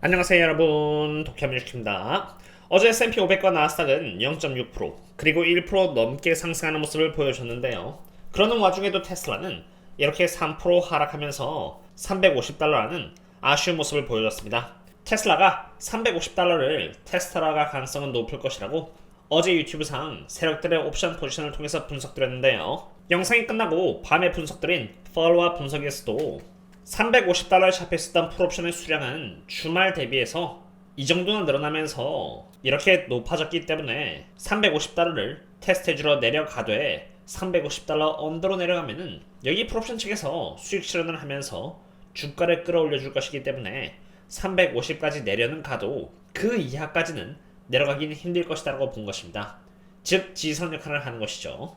안녕하세요 여러분. 도쿄뮤직입니다. 어제 S&P 500과 나스닥은 0.6% 그리고 1% 넘게 상승하는 모습을 보여줬는데요. 그러는 와중에도 테슬라는 이렇게 3% 하락하면서 350달러라는 아쉬운 모습을 보여줬습니다. 테슬라가 350달러를 테스트라가 가능성은 높을 것이라고 어제 유튜브상 세력들의 옵션 포지션을 통해서 분석드렸는데요. 영상이 끝나고 밤에 분석드린 팔로와 분석에서도 350달러에 잡혀있었던 풀옵션의 수량은 주말 대비해서 이 정도는 늘어나면서 이렇게 높아졌기 때문에 350달러를 테스트해주러 내려가되 350달러 언더로 내려가면은 여기 풀옵션 측에서 수익 실현을 하면서 주가를 끌어올려 줄 것이기 때문에 350까지 내려는 가도 그 이하까지는 내려가기는 힘들 것이다라고 본 것입니다. 즉 지선 역할을 하는 것이죠.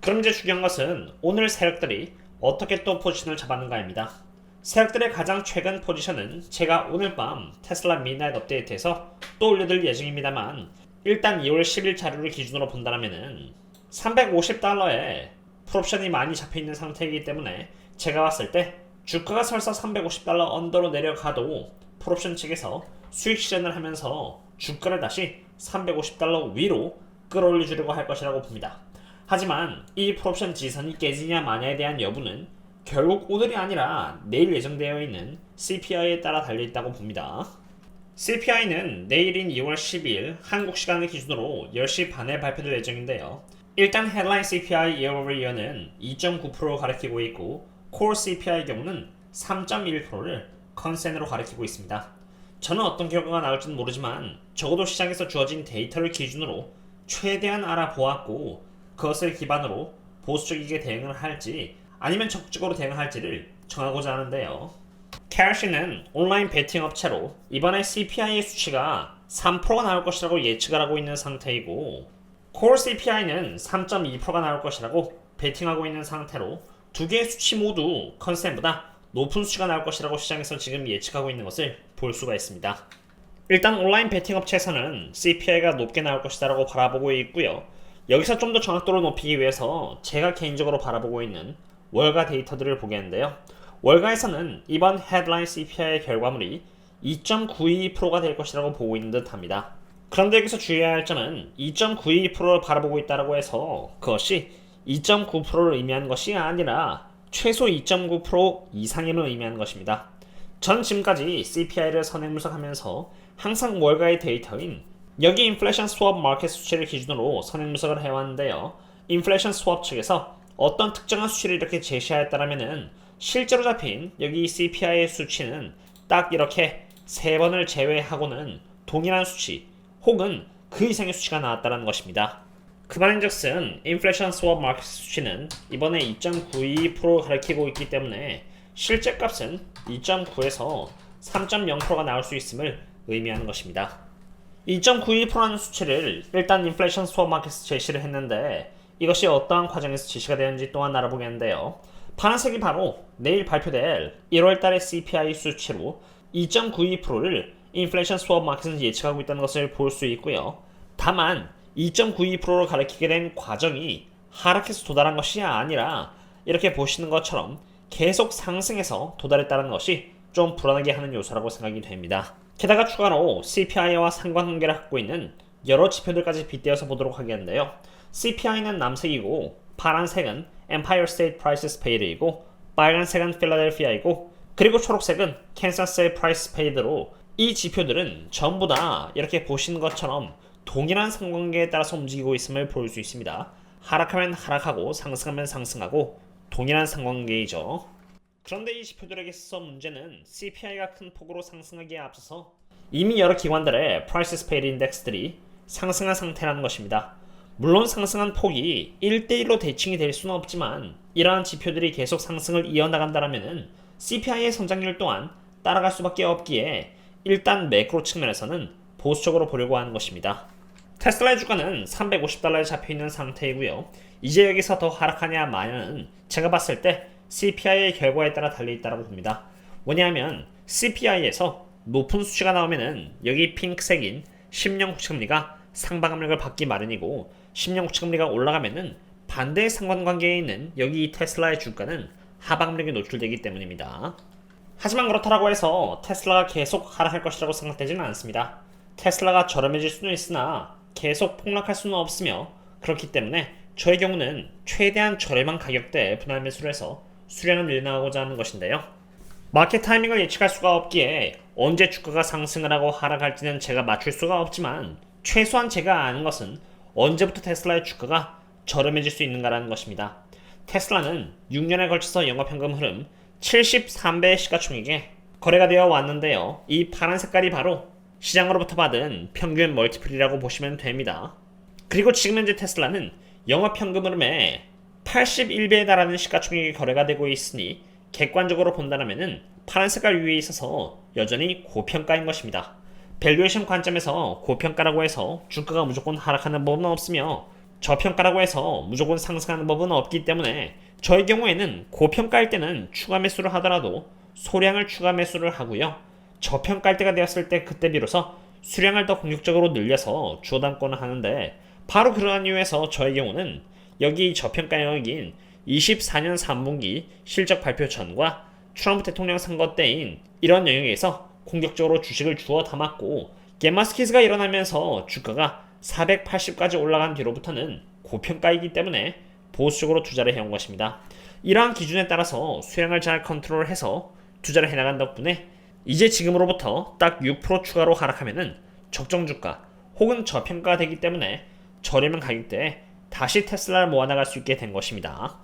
그럼 이제 중요한 것은 오늘 세력들이 어떻게 또 포지션을 잡았는가입니다. 세력들의 가장 최근 포지션은 제가 오늘 밤 테슬라 미나잇 업데이트에서 또 올려드릴 예정입니다만 일단 2월 10일 자료를 기준으로 본다면은 350달러에 풀옵션이 많이 잡혀있는 상태이기 때문에 제가 봤을 때 주가가 설사 350달러 언더로 내려가도 풀옵션 측에서 수익 실현을 하면서 주가를 다시 350달러 위로 끌어올려 주려고 할 것이라고 봅니다. 하지만 이 풀옵션 지선이 깨지냐 마냐에 대한 여부는 결국 오늘이 아니라 내일 예정되어 있는 CPI에 따라 달려있다고 봅니다. CPI는 내일인 2월 10일 한국 시간을 기준으로 10시 반에 발표될 예정인데요. 일단 헤드라인 CPI year over year는 2.9%를 가리키고 있고 core CPI의 경우는 3.1%를 컨센으로 가리키고 있습니다. 저는 어떤 결과가 나올지는 모르지만 적어도 시장에서 주어진 데이터를 기준으로 최대한 알아보았고 그것을 기반으로 보수적이게 대응을 할지 아니면 적극적으로 대응할지를 정하고자 하는데요. 캐시는 온라인 베팅 업체로 이번에 CPI의 수치가 3%가 나올 것이라고 예측을 하고 있는 상태이고 콜 CPI는 3.2%가 나올 것이라고 베팅하고 있는 상태로 두 개의 수치 모두 컨센보다 높은 수치가 나올 것이라고 시장에서 지금 예측하고 있는 것을 볼 수가 있습니다. 일단 온라인 베팅 업체에서는 CPI가 높게 나올 것이다라고 바라보고 있고요. 여기서 좀 더 정확도를 높이기 위해서 제가 개인적으로 바라보고 있는 월가 데이터들을 보겠는데요. 월가에서는 이번 헤드라인 CPI의 결과물이 2.92%가 될 것이라고 보고 있는 듯 합니다. 그런데 여기서 주의해야 할 점은 2.92%를 바라보고 있다고 해서 그것이 2.9%를 의미하는 것이 아니라 최소 2.9% 이상임을 의미하는 것입니다. 전 지금까지 CPI를 선행 분석하면서 항상 월가의 데이터인 여기 인플레이션 스왑 마켓 수치를 기준으로 선행 분석을 해왔는데요. 인플레이션 스왑 측에서 어떤 특정한 수치를 이렇게 제시하였다면은 실제로 잡힌 여기 CPI의 수치는 딱 이렇게 세 번을 제외하고는 동일한 수치 혹은 그 이상의 수치가 나왔다는 것입니다. 그 말인즉슨 인플레이션 스왑 마켓 수치는 이번에 2.92%를 가리키고 있기 때문에 실제 값은 2.9에서 3.0%가 나올 수 있음을 의미하는 것입니다. 2.92%라는 수치를 일단 인플레이션 스왑 마켓에서 제시를 했는데 이것이 어떠한 과정에서 제시가 되는지 또한 알아보겠는데요. 파란색이 바로 내일 발표될 1월달의 CPI 수치로 2.92%를 인플레이션 스왑 마켓은 예측하고 있다는 것을 볼 수 있고요. 다만 2.92%를 가리키게 된 과정이 하락해서 도달한 것이 아니라 이렇게 보시는 것처럼 계속 상승해서 도달했다는 것이 좀 불안하게 하는 요소라고 생각이 됩니다. 게다가 추가로 CPI와 상관관계를 갖고 있는 여러 지표들까지 빗대어서 보도록 하겠는데요. CPI는 남색이고 파란색은 Empire State Prices Paid이고 빨간색은 필라델피아이고 그리고 초록색은 캔사스의 Price Paid로 이 지표들은 전부 다 이렇게 보시는 것처럼 동일한 상관계에 따라서 움직이고 있음을 볼 수 있습니다. 하락하면 하락하고 상승하면 상승하고 동일한 상관계이죠. 그런데 이 지표들에게 있어서 문제는 CPI가 큰 폭으로 상승하기에 앞서서 이미 여러 기관들의 Prices Paid 인덱스들이 상승한 상태라는 것입니다. 물론 상승한 폭이 1대1로 대칭이 될 수는 없지만 이러한 지표들이 계속 상승을 이어나간다면 CPI의 성장률 또한 따라갈 수밖에 없기에 일단 매크로 측면에서는 보수적으로 보려고 하는 것입니다. 테슬라의 주가는 350달러에 잡혀있는 상태이고요. 이제 여기서 더 하락하냐 마냐는 제가 봤을 때 CPI의 결과에 따라 달려있다고 봅니다. 왜냐하면 CPI에서 높은 수치가 나오면은 여기 핑크색인 10년 국채금리가 상방 압력을 받기 마련이고 10년 국채금리가 올라가면은 반대의 상관관계에 있는 여기 테슬라의 주가는 하방 압력에 노출되기 때문입니다. 하지만 그렇다고 해서 테슬라가 계속 하락할 것이라고 생각되지는 않습니다. 테슬라가 저렴해질 수는 있으나 계속 폭락할 수는 없으며 그렇기 때문에 저의 경우는 최대한 저렴한 가격대에 분할 매수를 해서 수량을 늘려나가고자 하는 것인데요. 마켓 타이밍을 예측할 수가 없기에 언제 주가가 상승을 하고 하락할지는 제가 맞출 수가 없지만 최소한 제가 아는 것은 언제부터 테슬라의 주가가 저렴해질 수 있는가라는 것입니다. 테슬라는 6년에 걸쳐서 영업현금 흐름 73배의 시가총액에 거래가 되어 왔는데요. 이 파란 색깔이 바로 시장으로부터 받은 평균 멀티플이라고 보시면 됩니다. 그리고 지금 현재 테슬라는 영업현금 흐름에 81배에 달하는 시가총액이 거래가 되고 있으니 객관적으로 본다면은 파란 색깔 위에 있어서 여전히 고평가인 것입니다. 밸류에이션 관점에서 고평가라고 해서 주가가 무조건 하락하는 법은 없으며 저평가라고 해서 무조건 상승하는 법은 없기 때문에 저의 경우에는 고평가일 때는 추가 매수를 하더라도 소량을 추가 매수를 하고요. 저평가일 때가 되었을 때 그때 비로소 수량을 더 공격적으로 늘려서 주어 담고는 하는데 바로 그러한 이유에서 저의 경우는 여기 저평가 영역인 24년 3분기 실적 발표 전과 트럼프 대통령 선거 때인 이런 영역에서 공격적으로 주식을 주워 담았고 게마스키즈가 일어나면서 주가가 480까지 올라간 뒤로부터는 고평가이기 때문에 보수적으로 투자를 해온 것입니다. 이러한 기준에 따라서 수량을 잘 컨트롤해서 투자를 해나간 덕분에 이제 지금으로부터 딱 6% 추가로 하락하면은 적정 주가 혹은 저평가가 되기 때문에 저렴한 가격대에 다시 테슬라를 모아나갈 수 있게 된 것입니다.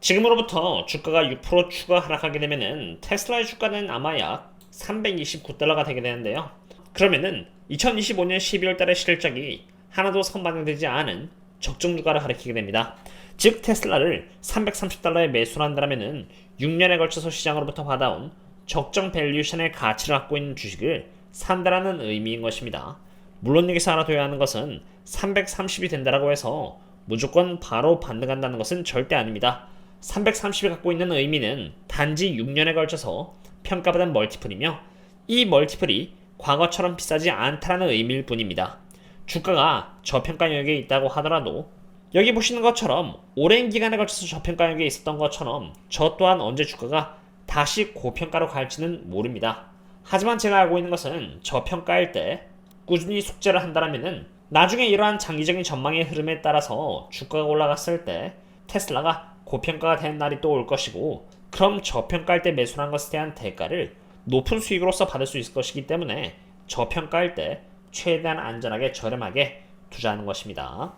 지금으로부터 주가가 6% 추가 하락하게 되면은 테슬라의 주가는 아마 약 329달러가 되게 되는데요. 그러면은 2025년 12월 달의 실적이 하나도 선반영되지 않은 적정 주가를 가리키게 됩니다. 즉 테슬라를 330달러에 매수를 한다면은 6년에 걸쳐서 시장으로부터 받아온 적정 밸류션의 가치를 갖고 있는 주식을 산다라는 의미인 것입니다. 물론 여기서 알아둬야 하는 것은 330이 된다라고 해서 무조건 바로 반등한다는 것은 절대 아닙니다. 330이 갖고 있는 의미는 단지 6년에 걸쳐서 평가받은 멀티플이며 이 멀티플이 과거처럼 비싸지 않다는 의미일 뿐입니다. 주가가 저평가 영역에 있다고 하더라도 여기 보시는 것처럼 오랜 기간에 걸쳐서 저평가 영역에 있었던 것처럼 저 또한 언제 주가가 다시 고평가로 갈지는 모릅니다. 하지만 제가 알고 있는 것은 저평가일 때 꾸준히 숙제를 한다면은 나중에 이러한 장기적인 전망의 흐름에 따라서 주가가 올라갔을 때 테슬라가 고평가가 되는 날이 또 올 것이고 그럼 저평가일 때 매수한 것에 대한 대가를 높은 수익으로서 받을 수 있을 것이기 때문에 저평가일 때 최대한 안전하게 저렴하게 투자하는 것입니다.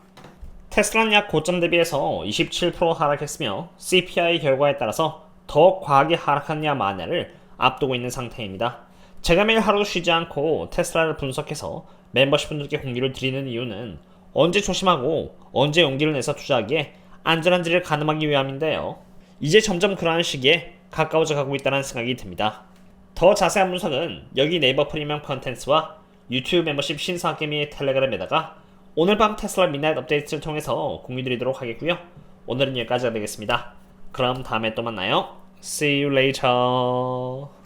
테슬라는 약 고점 대비해서 27% 하락했으며 CPI 결과에 따라서 더 과하게 하락하느냐 마냐를 앞두고 있는 상태입니다. 제가 매일 하루도 쉬지 않고 테슬라를 분석해서 멤버십 분들께 공유를 드리는 이유는 언제 조심하고 언제 용기를 내서 투자하기에 안전한지를 가늠하기 위함인데요. 이제 점점 그러한 시기에 가까워져 가고 있다는 생각이 듭니다. 더 자세한 분석은 여기 네이버 프리미엄 컨텐츠와 유튜브 멤버십 신사학개미의 텔레그램에다가 오늘 밤 테슬라 미나잇 업데이트를 통해서 공유드리도록 하겠고요. 오늘은 여기까지가 되겠습니다. 그럼 다음에 또 만나요. See you later.